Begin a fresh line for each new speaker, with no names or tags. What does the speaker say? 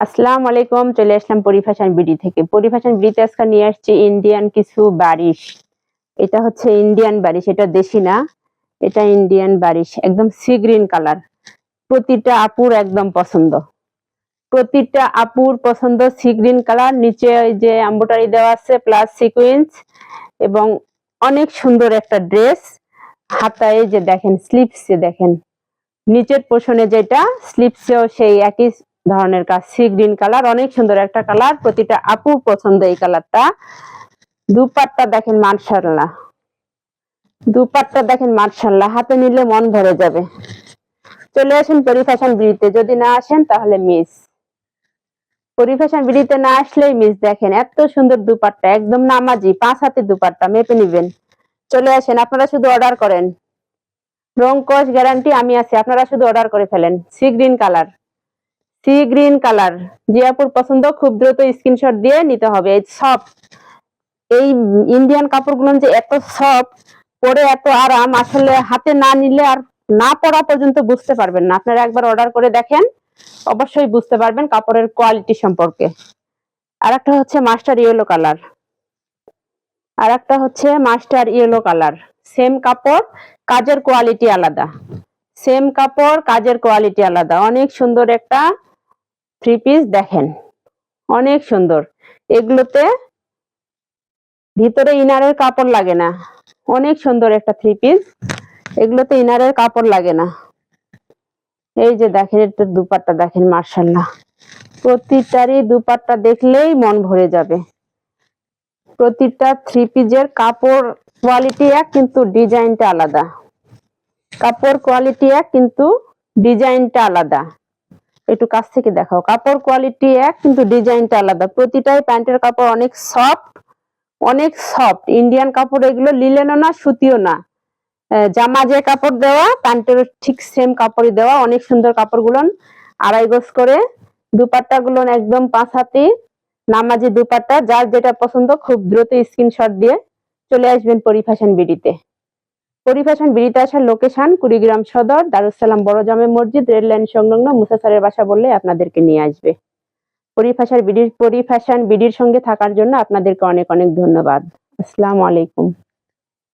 আসসালামু আলাইকুম, চলে আসলাম পরিফ্যাশন বিডি থেকে। পরিফ্যাশন বিডিতে আজকে নিয়ে আসছি ইন্ডিয়ান কিছু বারিশ। এটা হচ্ছে ইন্ডিয়ান বারিশ, এটা দেশি না, এটা ইন্ডিয়ান বারিশ, একদম সি গ্রিন কালার। প্রতিটা আপুর একদম পছন্দ। প্রতিটা আপুর পছন্দ সি গ্রিন কালার, নিচে ওই যে এম্বোটারি দেওয়া আছে প্লাস সিকুয়েন্স এবং অনেক সুন্দর একটা ড্রেস। হাতায় যে দেখেন স্লিপসে দেখেন। নিচের পোষণে যেটা স্লিপসেও সেই একই ধরনের কাজ সি গ্রিন কালার অনেক সুন্দর একটা কালার প্রতিটা আপুর পছন্দ এই কালারটা দুপাট্টা দেখেন মার্শাল্লাহ দুপাট্টা দেখেন মার্শাল্লাহ হাতে নিলে মন ভরে যাবে। চলে আসেন পরিফ্যাশন বিড়িতে। যদি না আসেন, তাহলে মিস পরিফ্যাশন বিড়িতে না আসলেই মিস দেখেন, এত সুন্দর দুপাট্টা। একদম নামাজি, পাঁচ হাতে দুপাট্টা। মেপে নিবেন। চলে আসেন, আপনারা শুধু অর্ডার করেন। রং কস গ্যারান্টি আমি আছি, আপনারা শুধু অর্ডার করে ফেলেন। Sea green colour sea green colour. Ziapur পছন্দ, খুব দ্রুত স্ক্রিনশট দিয়ে নিতে হবে। সফট এই ইন্ডিয়ান কাপড়গুলো যে এত সফট পরে এত আরাম, আসলে হাতে না নিলে আর না পরা পর্যন্ত বুঝতে পারবেন না। আপনারা একবার অর্ডার করে দেখেন, অবশ্যই বুঝতে পারবেন কাপড়ের কোয়ালিটি সম্পর্কে। আর একটা হচ্ছে মাস্টার ইয়েলো কালার আর একটা হচ্ছে মাস্টার ইয়েলো কালার সেম কাপড়, কাজের কোয়ালিটি আলাদা। সেম কাপড়, কাজের কোয়ালিটি আলাদা। অনেক সুন্দর একটা থ্রি পিস দেখেন। অনেক সুন্দর। এগুলোতে ভিতরে ইনারের কাপড় লাগে না। অনেক সুন্দর একটা থ্রি পিস এগুলোতে ইনারের কাপড় লাগে না। এই যে দেখেন একটু দুপাট্টা দেখেন মার্শাল্লাহ প্রতিটারই দুপাট্টা দেখলেই মন ভরে যাবে। প্রতিটা থ্রি পিসের কাপড় কোয়ালিটি এক, কিন্তু ডিজাইনটা আলাদা। কাপড় কোয়ালিটি এক, কিন্তু ডিজাইনটা আলাদা। একটু কাছ থেকে দেখাও। কাপড় কোয়ালিটি এক, কিন্তু ডিজাইনটা আলাদা। প্রতিটাই প্যান্টের কাপড় অনেক সফট অনেক সফট ইন্ডিয়ান কাপড় এগুলো লিলেনও না, সুতিও না। জামা যে কাপড় দেওয়া প্যান্টের ঠিক সেম কাপড়ই দেওয়া। অনেক সুন্দর কাপড়গুলো, আড়াই গজ করে। দুপাট্টা গুলো একদম পাঁচ হাতি, নামাজি দুপাট্টা। যার যেটা পছন্দ, খুব দ্রুত স্ক্রিনশট দিয়ে চলে আসবেন পরিফ্যাশন বিডিতে। পরিফ্যাশন বিডিতে আসার লোকেশন কুড়িগ্রাম সদর দারুসালাম বড় জামে মসজিদ রেল লাইন সংলগ্ন মুসাসারের বাসা বললে আপনাদেরকে নিয়ে আসবে। পরিফ্যাশন বিডির পরিফ্যাশন বিডির সঙ্গে থাকার জন্য আপনাদেরকে অনেক অনেক ধন্যবাদ। আসসালামু আলাইকুম।